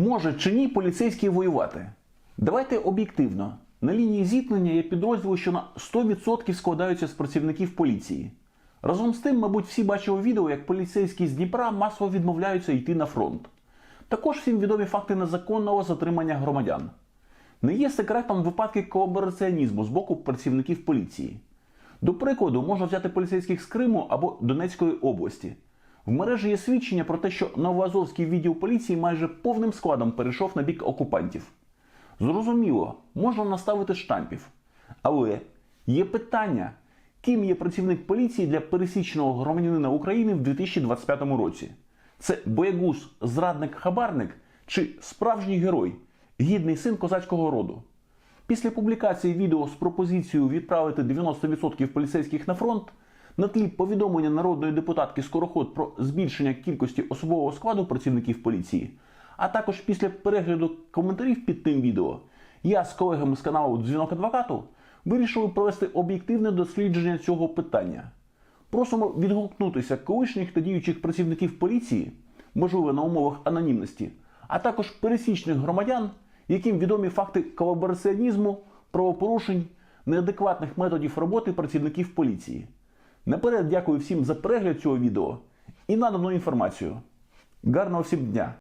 Може чи ні поліцейський воювати? Давайте об'єктивно. На лінії зіткнення є підрозділи, що на 100% складаються з працівників поліції. Разом з тим, мабуть, всі бачили відео, як поліцейські з Дніпра масово відмовляються йти на фронт. Також всім відомі факти незаконного затримання громадян. Не є секретом випадки колабораціонізму з боку працівників поліції. До прикладу, можна взяти поліцейських з Криму або Донецької області. В мережі є свідчення про те, що Новоазовський відділ поліції майже повним складом перейшов на бік окупантів. Зрозуміло, можна наставити штампів. Але є питання, ким є працівник поліції для пересічного громадянина України в 2025 році? Це боягуз, зрадник, хабарник чи справжній герой, гідний син козацького роду? Після публікації відео з пропозицією відправити 90% поліцейських на фронт на тлі повідомлення народної депутатки Скороход про збільшення кількості особового складу працівників поліції, а також після перегляду коментарів під тим відео, я з колегами з каналу Дзвінок адвокату вирішили провести об'єктивне дослідження цього питання. Просимо відгукнутися колишніх та діючих працівників поліції, можливо, на умовах анонімності, а також пересічних громадян, яким відомі факти колабораціонізму, правопорушень, неадекватних методів роботи працівників поліції. Наперед дякую всім за перегляд цього відео і надану інформацію. Гарного всім дня!